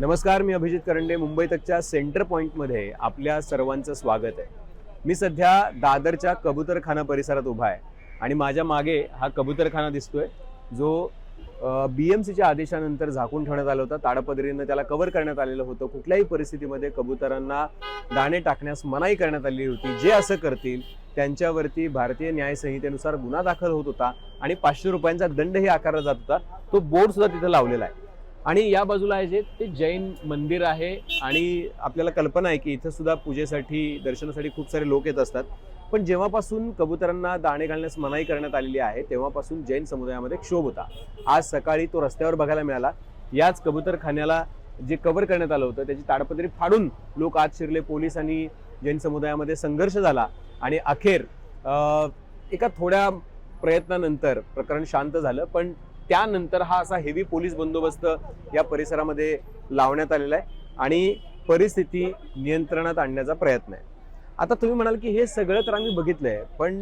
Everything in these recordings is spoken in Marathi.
नमस्कार मी अभिजित करंडे मुंबई तकच्या सेंटर पॉईंटमध्ये आपल्या सर्वांचं स्वागत आहे. मी सध्या दादरच्या कबूतरखाना परिसरात उभा आहे आणि माझ्या मागे हा कबूतरखाना दिसतोय जो बी एम सीच्या आदेशानंतर झाकून ठेवण्यात आला होता. ताडपदरीनं त्याला कव्हर करण्यात आलेलं होतं. कुठल्याही परिस्थितीमध्ये कबुतरांना दाणे टाकण्यास मनाई करण्यात आली होती. जे असं करतील त्यांच्यावरती भारतीय न्यायसंहितेनुसार गुन्हा दाखल होत होता आणि पाचशे रुपयांचा दंडही आकारला जात होता. तो बोर्ड सुद्धा तिथं लावलेला आहे. आणि या बाजूला आहे जे ते जैन मंदिर आहे आणि आपल्याला कल्पना आहे की इथं सुद्धा पूजेसाठी दर्शनासाठी खूप सारे लोक येत असतात. पण जेव्हापासून कबुतरांना दाणे घालण्यास मनाई करण्यात आलेली आहे तेव्हापासून जैन समुदायामध्ये क्षोभ होता. आज सकाळी तो रस्त्यावर बघायला मिळाला. याच कबुतरखान्याला जे कव्हर करण्यात आलं होतं त्याची ताडपत्री फाडून लोक आत शिरले. पोलीस आणि जैन समुदायामध्ये संघर्ष झाला आणि अखेर एका थोड्या प्रयत्नानंतर प्रकरण शांत झालं. पण त्यानंतर हा असा हेवी पोलीस बंदोबस्त या परिसरामध्ये लावण्यात आलेला आहे आणि परिस्थिती नियंत्रणात आणण्याचा प्रयत्न आहे. आता तुम्ही म्हणाल की हे सगळं तर आम्ही आहे पण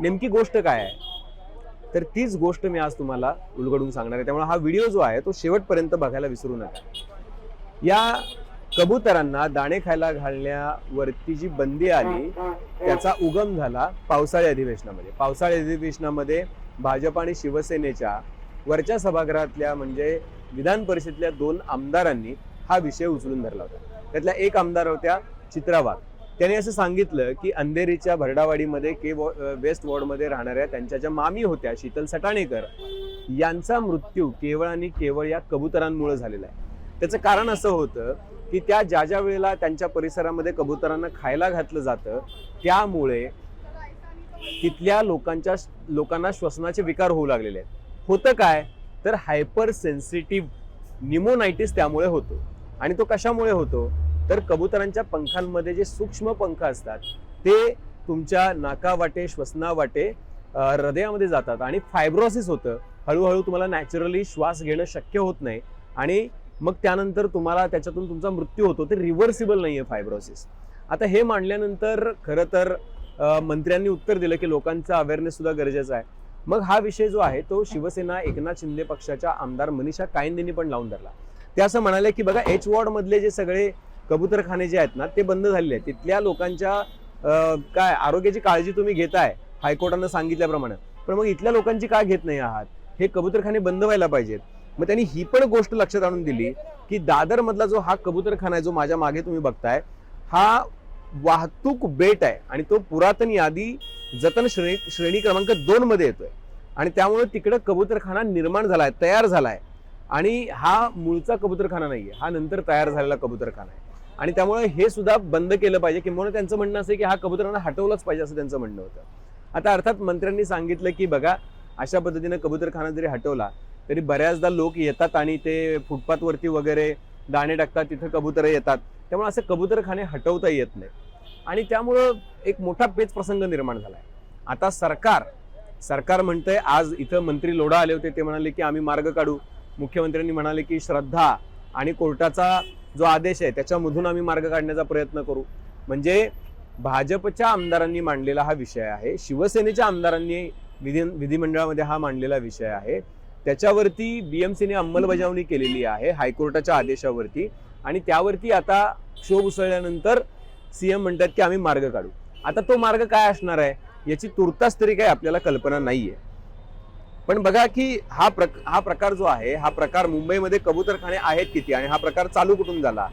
नेमकी गोष्ट काय आहे? तर तीच गोष्ट मी आज तुम्हाला उलगडून सांगणार आहे. त्यामुळे हा व्हिडिओ जो आहे तो शेवटपर्यंत बघायला विसरू नका. या कबुतरांना दाणे खायला घालण्यावरती जी बंदी आली त्याचा उगम झाला पावसाळी अधिवेशनामध्ये. पावसाळी अधिवेशनामध्ये भाजप आणि शिवसेनेच्या वरच्या सभागृहातल्या म्हणजे विधान परिषदेतल्या दोन आमदारांनी हा विषय उचलून धरला होता. त्यातल्या एक आमदार होत्या चित्रा वाघ त्यांनी असं सांगितलं की अंधेरीच्या भरडावाडीमध्ये के वॉ- वेस्ट वॉर्डमध्ये राहणाऱ्या त्यांच्या ज्या मामी होत्या शीतल सटाणेकर यांचा मृत्यू केवळ आणि केवळ या कबुतरांमुळे झालेला आहे. त्याचं कारण असं होतं की त्या ज्या ज्या वेळेला त्यांच्या परिसरामध्ये कबुतरांना खायला घातलं जातं त्यामुळे तिथल्या लोकांच्या लोकांना श्वसनाचे विकार होऊ लागलेले आहेत. होतं काय? तर हायपर सेन्सिटिव्ह निमोनायटिस त्यामुळे होतो. आणि तो कशामुळे होतो? तर कबुतरांच्या पंखांमध्ये जे सूक्ष्म पंख असतात ते तुमच्या नाकावाटे श्वसनावाटे हृदयामध्ये जातात. आणि फायब्रोसिस होतं. हळूहळू तुम्हाला नॅचरली श्वास घेणं शक्य होत नाही. आणि मग त्यानंतर तुम्हाला त्याच्यातून तुमचा मृत्यू होतो. ते रिव्हर्सिबल नाही आहे फायब्रोसिस आता हे मांडल्यानंतर खरं तर मंत्र्यांनी उत्तर दिलं की लोकांचा अवेअरनेस सुद्धा गरजेचा आहे. मग हा विषय जो आहे तो शिवसेना एकनाथ शिंदे पक्षाच्या आमदार मनीषा कायंदेनी पण लावून धरला. ते असं म्हणाले की बघा एच वॉर्ड मधले जे सगळे कबूतरखाने जे आहेत ना ते बंद झालेले आहेत. तिथल्या लोकांच्या काय आरोग्याची काळजी तुम्ही घेताय हायकोर्टानं सांगितल्याप्रमाणे. पण मग इथल्या लोकांची का घेत नाही आहात? हे कबूतरखाने बंद व्हायला पाहिजेत. मग त्यांनी ही पण गोष्ट लक्षात आणून दिली की दादर मधला जो हा कबूतरखाना आहे जो माझ्या मागे तुम्ही बघताय हा वाहतूक बेट आहे आणि तो पुरातन यादी जतन श्रेणी श्रेणी क्रमांक दोन मध्ये येतोय. आणि त्यामुळे तिकडं कबूतरखाना निर्माण झाला आहे तयार झाला आहे आणि हा मूळचा कबूतरखाना आहे हा नंतर तयार झालेला कबूतरखाना आहे. आणि त्यामुळे हे सुद्धा बंद केलं पाहिजे किंवा त्यांचं म्हणणं असं की हा कबुतरांना हटवलाच पाहिजे असं त्यांचं म्हणणं होतं. आता अर्थात मंत्र्यांनी सांगितलं की बघा अशा पद्धतीनं कबूतरखाना जरी हटवला तरी बऱ्याचदा लोक येतात आणि ते फुटपाथवरती वगैरे दाणे टाकतात तिथं कबुतरं येतात. त्यामुळे असं कबूतरखाने हटवता येत नाही आणि त्यामुळं एक मोठा पेच प्रसंग निर्माण झाला आहे आता सरकार सरकार म्हणतंय आज इथं मंत्री लोढा आले होते ते म्हणाले की आम्ही मार्ग काढू. मुख्यमंत्र्यांनी म्हणाले की श्रद्धा आणि कोर्टाचा जो आदेश आहे त्याच्यामधून आम्ही मार्ग काढण्याचा प्रयत्न करू. म्हणजे भाजपच्या आमदारांनी मांडलेला हा विषय आहे शिवसेनेच्या आमदारांनी विधी विधिमंडळामध्ये हा मांडलेला विषय आहे. त्याच्यावरती बी एम सीने अंमलबजावणी केलेली आहे हायकोर्टाच्या आदेशावरती. आणि त्यावरती आता शोभ उसळल्यानंतर सीएम म्हणतात की आम्ही मार्ग काढू. आता तो मार्ग काय असणार आहे? याची तुर्तास तरी काही आपल्याला कल्पना नाहीये. पण बघा की हा प्रक हा प्रकार जो आहे हा प्रकार मुंबईमध्ये कबूतरखाने आहेत किती आणि हा प्रकार चालू कुठून झाला?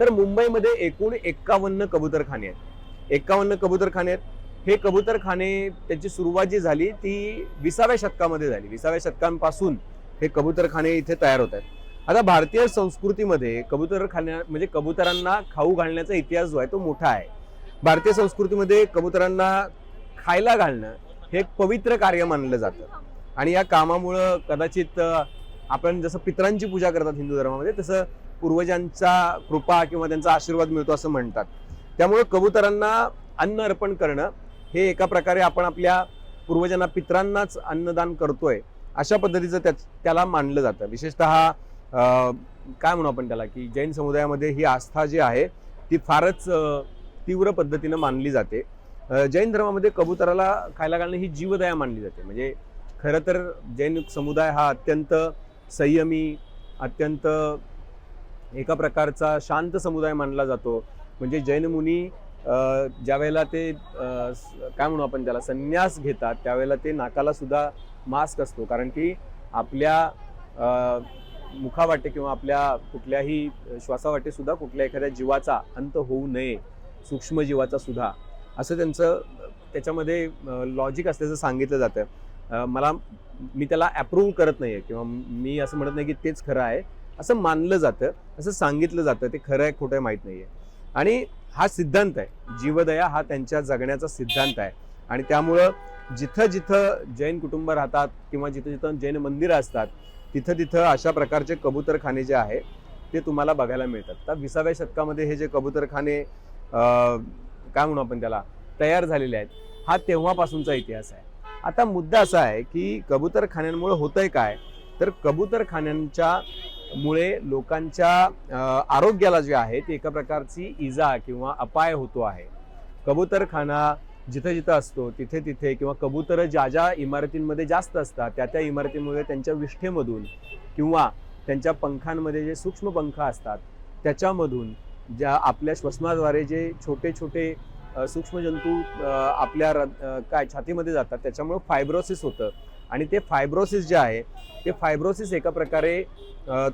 तर मुंबईमध्ये एकूण एक्कावन्न कबूतरखाने आहेत. एक्कावन्न कबूतरखाने आहेत. हे कबूतरखाने त्याची सुरुवात जी झाली ती विसाव्या शतकामध्ये झाली. विसाव्या शतकांपासून हे कबूतरखाने इथे तयार होत आहेत. आता भारतीय संस्कृतीमध्ये कबूतरखान्या म्हणजे कबुतरांना खाऊ घालण्याचा इतिहास जो आहे तो मोठा आहे. भारतीय संस्कृतीमध्ये कबुतरांना खायला घालणं हे एक पवित्र कार्य मानलं जातं. आणि या कामामुळं कदाचित आपण जसं पितरांची पूजा करतात हिंदू धर्मामध्ये तसं पूर्वजांचा कृपा किंवा त्यांचा आशीर्वाद मिळतो असं म्हणतात. त्यामुळे कबुतरांना अन्न अर्पण करणं हे एका प्रकारे आपण आपल्या पूर्वजांना पितरांनाच अन्नदान करतोय अशा पद्धतीचं त्या त्याला मानलं जातं. विशेषतः काय म्हणू आपण त्याला की जैन समुदायामध्ये ही आस्था जी आहे ती फारच तीव्र पद्धतीनं मानली जाते. जैन धर्मामध्ये कबुतराला खायला घालणं ही जीवदया मानली जाते. म्हणजे खरं तर जैन समुदाय हा अत्यंत संयमी अत्यंत एका प्रकारचा शांत समुदाय मानला जातो. म्हणजे जैन मुनी ज्या वेळेला ते स- काय म्हणू आपण त्याला संन्यास घेतात त्यावेळेला ते नाकाला सुद्धा मास्क असतो. कारण की आपल्या मुखावाटे किंवा आपल्या कुठल्याही श्वासावाटे सुद्धा कुठल्या एखाद्या जीवाचा अंत होऊ नये सूक्ष्मजीवाचा सुद्धा. असं त्यांचं त्याच्यामध्ये लॉजिक असल्याचं सांगितलं जातं मला मी त्याला अप्रूव्ह करत नाही आहे किंवा मी असं म्हणत नाही की तेच खरं आहे असं मानलं जातं असं सांगितलं जातं ते खरं आहे खोटं आहे माहीत आहे आणि हा सिद्धांत आहे. जीवदया हा त्यांच्या जगण्याचा सिद्धांत आहे. आणि त्यामुळं जिथं जिथं जैन कुटुंब राहतात किंवा जिथं जिथं जैन मंदिरं असतात तिथं तिथं अशा प्रकारचे कबूतरखाने जे आहे ते तुम्हाला बघायला मिळतात. तर विसाव्या शतकामध्ये हे जे कबूतरखाने काय म्हणू आपण त्याला? तयार झालेले आहेत. हा तेव्हापासूनचा इतिहास आहे. आता मुद्दा असा आहे की कबूतरखान्यांमुळे होतंय काय? तर कबूतरखान्यांच्या मुळे लोकांच्या आरोग्याला जे आहे ते एका प्रकारची इजा किंवा अपाय होतो आहे. कबूतरखाना जिथं जिथं असतो तिथे तिथे किंवा कबूतर ज्या ज्या इमारतींमध्ये जास्त असतात त्या त्या इमारतींमध्ये त्यांच्या विष्ठेमधून किंवा त्यांच्या पंखांमध्ये जे सूक्ष्म पंख असतात त्याच्यामधून ज्या आपल्या श्वसनाद्वारे जे छोटे छोटे सूक्ष्मजंतू आपल्या र- काय छातीमध्ये जातात त्याच्यामुळे फायब्रोसिस होतं. आणि ते फायब्रोसिस जे आहे ते फायब्रोसिस एका प्रकारे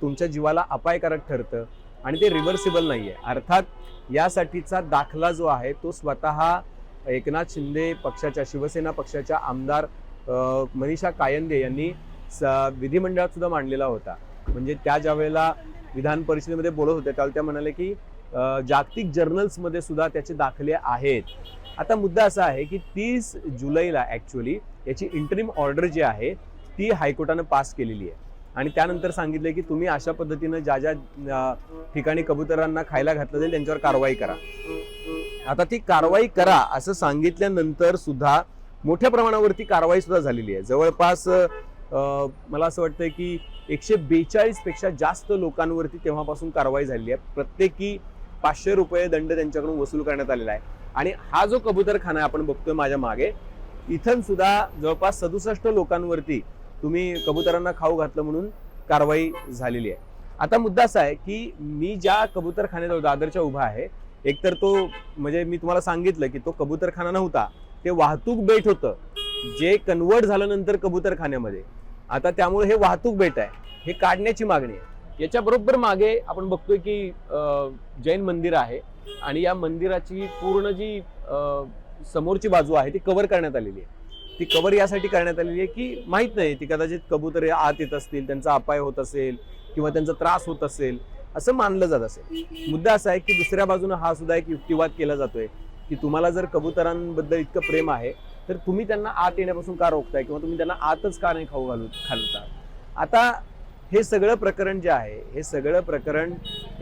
तुमच्या जीवाला अपायकारक ठरतं आणि ते रिव्हर्सिबल नाही आहे अर्थात यासाठीचा दाखला जो आहे तो स्वतः एकनाथ शिंदे पक्षाच्या शिवसेना पक्षाच्या आमदार मनीषा कायंदे यांनी स- विधिमंडळात सुद्धा मांडलेला होता. म्हणजे त्या ज्या वेळेला विधान परिषदेमध्ये बोलत होत्या त्यावेळेला त्या म्हणाले की जागतिक जर्नल्समध्ये सुद्धा त्याचे दाखले आहेत. आता मुद्दा असा आहे की तीस जुलैला ॲक्च्युली याची इंटरिम ऑर्डर जी आहे ती हायकोर्टानं पास केलेली आहे. आणि त्यानंतर सांगितलं की तुम्ही अशा पद्धतीनं ज्या ज्या ठिकाणी कबुतरांना खायला घातलं जाईल त्यांच्यावर कारवाई करा. आता ती कारवाई करा असं सांगितल्यानंतर सुद्धा मोठ्या प्रमाणावरती कारवाई सुद्धा झालेली आहे. जवळपास मला असं वाटतंय की एकशे बेचाळीसपेक्षा जास्त लोकांवरती तेव्हापासून कारवाई झालेली आहे. प्रत्येकी पाचशे रुपये दंड त्यांच्याकडून वसूल करण्यात आलेला आहे. आणि हा जो कबूतरखाना आहे आपण बघतोय माझ्या मागे इथं सुद्धा जवळपास सदुसष्ट लोकांवरती तुम्ही कबुतरांना खाऊ घातलं म्हणून कारवाई झालेली आहे. आता मुद्दा असा आहे की मी ज्या कबूतरखान्यात दादरच्या उभा आहे एकतर तो म्हणजे मी तुम्हाला सांगितलं की तो कबूतरखाना नव्हता ते वाहतूक बेट होतं. जे कन्वर्ट झाल्यानंतर कबूतरखान्यामध्ये. आता त्यामुळे हे वाहतूक बेट आहे. हे काढण्याची मागणी आहे. याच्या बरोबर मागे आपण बघतोय की जैन मंदिर आहे आणि या मंदिराची पूर्ण जी समोरची बाजू आहे ती कव्हर करण्यात आलेली आहे. ती कव्हर यासाठी करण्यात आलेली आहे की माहीत नाही ती कदाचित कबूतर आत येत असतील त्यांचा अपाय होत असेल किंवा त्यांचा त्रास होत असेल असं मानलं जात असेल. मुद्दा असा आहे की दुसऱ्या बाजूनं हा सुद्धा एक युक्तिवाद केला जातोय की तुम्हाला जर कबुतरांबद्दल इतकं प्रेम आहे तर तुम्ही त्यांना आत येण्यापासून का रोखताय किंवा तुम्ही त्यांना आतच का नाही खाऊ घालू घालता आता हे सगळं प्रकरण जे आहे हे सगळं प्रकरण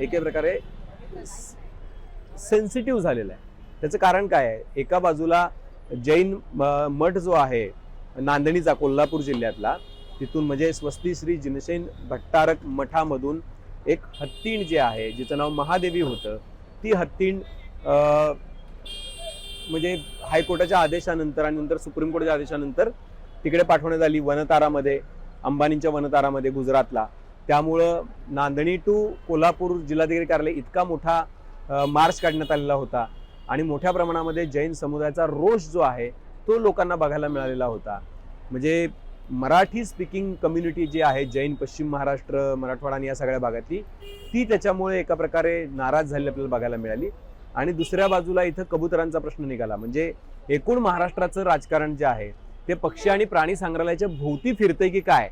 एके प्रकारे सेन्सिटिव्ह झालेलं आहे. त्याचं कारण काय आहे? एका बाजूला जैन मठ जो आहे नांदणीचा कोल्हापूर जिल्ह्यातला तिथून म्हणजे स्वस्ती श्री जिनसेन भट्टारक मठामधून एक हत्तीण जे आहे जिचं नाव महादेवी होतं ती हत्तीण म्हणजे हायकोर्टाच्या आदेशानंतर आणि नंतर सुप्रीम कोर्टाच्या आदेशानंतर तिकडे पाठवण्यात आली वनतारामध्ये. अंबानींच्या वनतारामध्ये गुजरातला. त्यामुळं नांदणी टू कोल्हापूर जिल्हाधिकारी कार्यालय इतका मोठा मार्च काढण्यात आलेला होता. आणि मोठ्या प्रमाणामध्ये जैन समुदायाचा रोष जो आहे तो लोकांना बघायला मिळालेला होता. म्हणजे मराठी स्पीकिंग कम्युनिटी जी आहे जैन पश्चिम महाराष्ट्र मराठवाडा आणि या सगळ्या भागातली ती त्याच्यामुळे एका प्रकारे नाराज झाली आपल्याला बघायला मिळाली. आणि दुसऱ्या बाजूला इथं कबुतरांचा प्रश्न निघाला. म्हणजे एकूण महाराष्ट्राचं राजकारण जे आहे ते पक्षी आणि प्राणी संग्रहालयाच्या भोवती फिरतंय की काय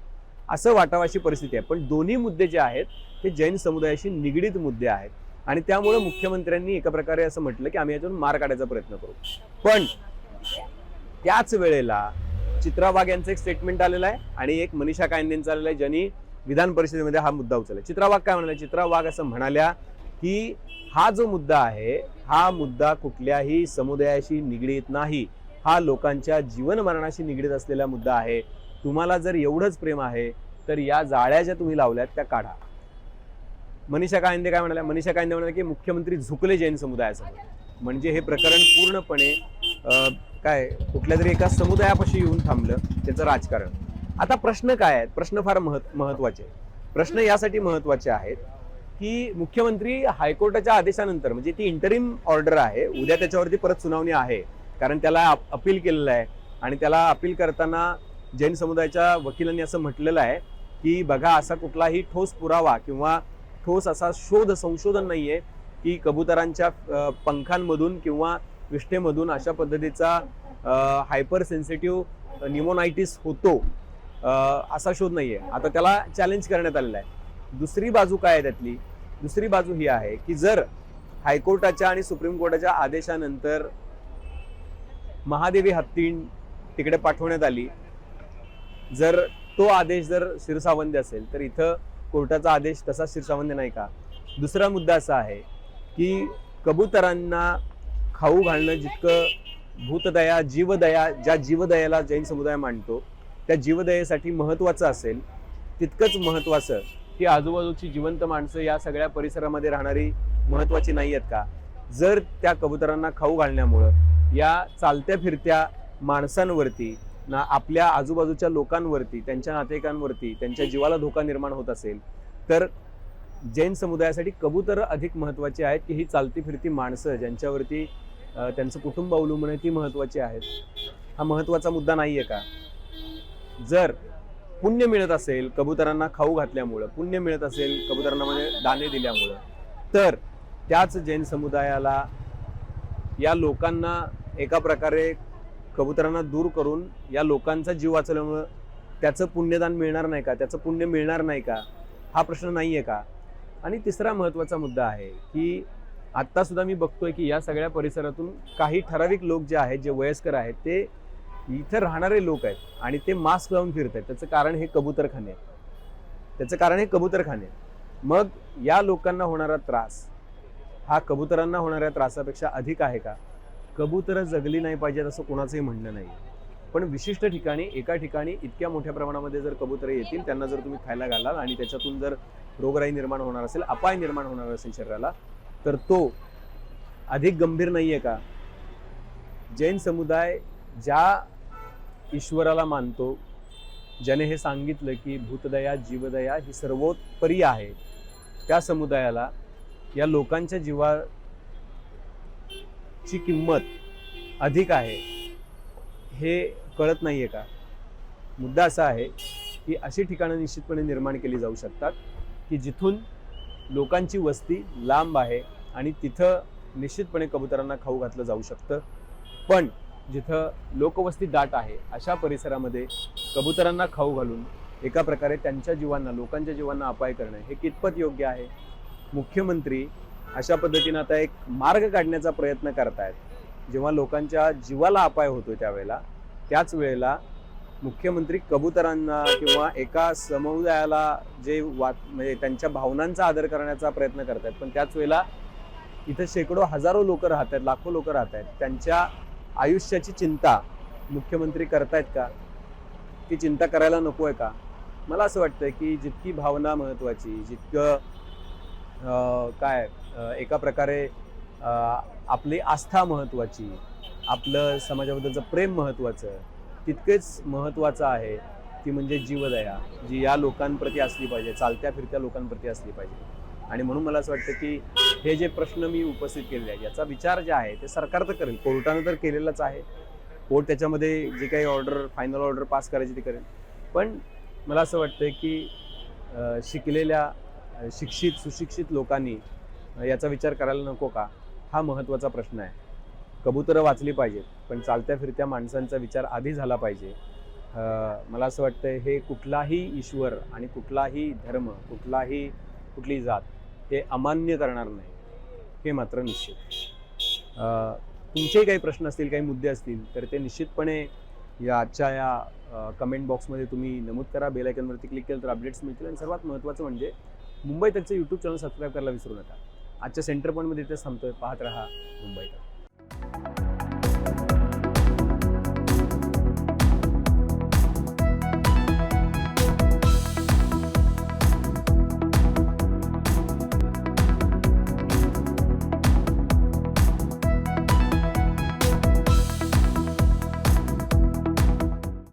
असं वाटावाशी परिस्थिती आहे. पण दोन्ही मुद्दे जे आहेत ते जैन समुदायाशी निगडीत मुद्दे आहेत. आणि त्यामुळे मुख्यमंत्र्यांनी एका प्रकारे असं म्हटलं की आम्ही यातून मार काढायचा प्रयत्न करू. पण त्याच वेळेला चित्रा वाघ यांचं एक स्टेटमेंट आलेलं आहे आणि एक मनीषा कायंदेंचं आलेलं आहे ज्यांनी विधान परिषदेमध्ये हा मुद्दा उचलला. चित्रा वाघ काय म्हणाल्या चित्रा वाघ असं म्हणाल्या की हा जो मुद्दा आहे हा मुद्दा कुठल्याही समुदायाशी निगडीत नाही. हा लोकांच्या जीवन मरणाशी निगडीत असलेला मुद्दा आहे. तुम्हाला जर एवढंच प्रेम आहे तर या जाळ्या ज्या तुम्ही लावल्यात त्या काढा. मनीषा कायंदे काय म्हणाल्या? मनीषा कायंदे म्हणाल्या की मुख्यमंत्री झुकले जैन समुदायासमोर. म्हणजे हे प्रकरण पूर्णपणे काय कुठल्या तरी एका समुदायापाशी येऊन थांबलं त्याचं राजकारण. आता प्रश्न काय आहेत? प्रश्न फार महत् महत्त्वाचे प्रश्न यासाठी महत्त्वाचे आहेत की मुख्यमंत्री हायकोर्टाच्या आदेशानंतर म्हणजे ती इंटरिम ऑर्डर आहे उद्या त्याच्यावरती परत सुनावणी आहे. कारण त्याला अपील केलेलं आहे. आणि त्याला अपील करताना जैन समुदायाच्या वकिलांनी असं म्हटलेलं आहे की बघा असा कुठलाही ठोस पुरावा किंवा ठोस असा शोध संशोधन नाही आहे की कबुतरांच्या पंखांमधून किंवा विष्ठेमधून अशा पद्धतीचा हायपर सेन्सिटिव्ह निमोनायटिस होतो असा शोध नाही आहे आता त्याला चॅलेंज करण्यात आलेला आहे. दुसरी बाजू काय आहे त्यातली? दुसरी बाजू ही आहे की जर हायकोर्टाच्या आणि सुप्रीम कोर्टाच्या आदेशानंतर महादेवी हत्तीण तिकडे पाठवण्यात आली. जर तो आदेश जर शिरसावंदी असेल तर इथं कोर्टाचा आदेश तसा शिरसावंदी नाही का? दुसरा मुद्दा असा आहे की कबुतरांना खाऊ घालणं जितकं भूतदया जीवदया ज्या जीवदयाला जैन समुदाय मांडतो त्या जीवदयेसाठी महत्त्वाचं असेल तितकंच महत्वाचं की आजूबाजूची जिवंत माणसं या सगळ्या परिसरामध्ये राहणारी महत्वाची नाही आहेत का? जर त्या कबुतरांना खाऊ घालण्यामुळं या चालत्या फिरत्या माणसांवरती ना आपल्या आजूबाजूच्या लोकांवरती त्यांच्या नातेवाईकांवरती त्यांच्या जीवाला धोका निर्माण होत असेल तर जैन समुदायासाठी कबूतर अधिक महत्त्वाची आहेत की ही चालती फिरती माणसं ज्यांच्यावरती त्यांचं कुटुंब अवलंबून आहे ती महत्त्वाची आहेत. हा महत्त्वाचा मुद्दा नाही आहे का? जर पुण्य मिळत असेल कबुतरांना खाऊ घातल्यामुळं पुण्य मिळत असेल कबुतरांना म्हणजे दाणे दिल्यामुळं तर त्याच जैन समुदायाला या लोकांना एका प्रकारे कबुतरांना दूर करून या लोकांचा जीव वाचवल्यामुळं त्याचं पुण्यदान मिळणार नाही का? त्याचं पुण्य मिळणार नाही का? हा प्रश्न नाही आहे का? आणि तिसरा महत्त्वाचा मुद्दा आहे की आत्तासुद्धा मी बघतोय की या सगळ्या परिसरातून काही ठराविक लोक जे आहेत जे वयस्कर आहेत ते इथं राहणारे लोक आहेत आणि ते मास्क लावून फिरत आहेत त्याचं कारण हे कबूतरखाने त्याचं कारण हे कबूतरखाने मग या लोकांना होणारा त्रास हा कबुतरांना होणाऱ्या त्रासापेक्षा अधिक आहे का? कबुतरं जगली नाही पाहिजेत असं कोणाचंही म्हणणं नाही. पण विशिष्ट ठिकाणी एका ठिकाणी इतक्या मोठ्या प्रमाणामध्ये जर कबुतरं येतील त्यांना जर तुम्ही खायला घालाल आणि त्याच्यातून जर रोगराई निर्माण होणार असेल अपाय निर्माण होणार असेल शरीराला तर तो अधिक गंभीर नाही आहे का? जैन समुदाय ज्या ईश्वराला मानतो ज्याने हे सांगितलं की भूतदया जीवदया ही सर्वोत्परी आहे. त्या समुदायाला या लोकांच्या जीवाची किंमत अधिक आहे हे कळत नाही आहे का? मुद्दा असा आहे की अशी ठिकाणं निश्चितपणे निर्माण केली जाऊ शकतात की जिथून लोकांची वस्ती लांब आहे आणि तिथं निश्चितपणे कबुतरांना खाऊ घातलं जाऊ शकतं. पण जिथं लोकवस्ती दाट आहे अशा परिसरामध्ये कबुतरांना खाऊ घालून एका प्रकारे त्यांच्या जीवांना लोकांच्या जीवांना अपाय करणं हे कितपत योग्य आहे? मुख्यमंत्री अशा पद्धतीनं आता एक मार्ग काढण्याचा प्रयत्न करतायत. जेव्हा लोकांच्या जीवाला अपाय होतो त्यावेळेला त्याच वेळेला मुख्यमंत्री कबुतरांना किंवा एका समुदायाला जे वा म्हणजे त्यांच्या भावनांचा आदर करण्याचा प्रयत्न करतायत. पण त्याच वेळेला इथं शेकडो हजारो लोक राहत आहेत लाखो लोक राहत आहेत त्यांच्या आयुष्याची चिंता मुख्यमंत्री करतायत का? ती चिंता करायला नको आहे का? मला असं वाटतं की जितकी भावना महत्त्वाची जितकं काय एका प्रकारे आपली आस्था महत्त्वाची आपलं समाजाबद्दलचं प्रेम महत्त्वाचं तितकेच महत्त्वाचं आहे ती म्हणजे जीवदया जी या लोकांप्रती असली पाहिजे चालत्या फिरत्या लोकांप्रती असली पाहिजे. आणि म्हणून मला असं वाटतं की हे जे प्रश्न मी उपस्थित केलेले आहेत याचा विचार जे आहे ते सरकार तर करेल कोर्टानं तर केलेलाच आहे. कोर्ट त्याच्यामध्ये जे काही ऑर्डर फायनल ऑर्डर पास करायची ती करेल. पण मला असं वाटतं की शिकलेल्या शिक्षित सुशिक्षित लोकांनी याचा विचार करायला नको का? हा महत्त्वाचा प्रश्न आहे. कबुतरं वाचली पाहिजेत पण चालत्या फिरत्या माणसांचा विचार आधी झाला पाहिजे. मला असं वाटतं हे कुठलाही ईश्वर आणि कुठलाही धर्म कुठलाही कुठली जात हे अमान्य करणार नाही. हे मात्र निश्चित. तुमचेही काही प्रश्न असतील काही मुद्दे असतील तर ते निश्चितपणे या आजच्या या कमेंट बॉक्समध्ये तुम्ही नमूद करा. बेलायकनवरती क्लिक केलं तर अपडेट्स मिळतील. आणि सर्वात महत्त्वाचं म्हणजे मुंबई तकचं यूट्यूब चॅनल सबस्क्राईब करायला विसरू नका. आजच्या सेंटर पॉईंटमध्ये इथेच थांबतोय. पाहत राहा मुंबई. तक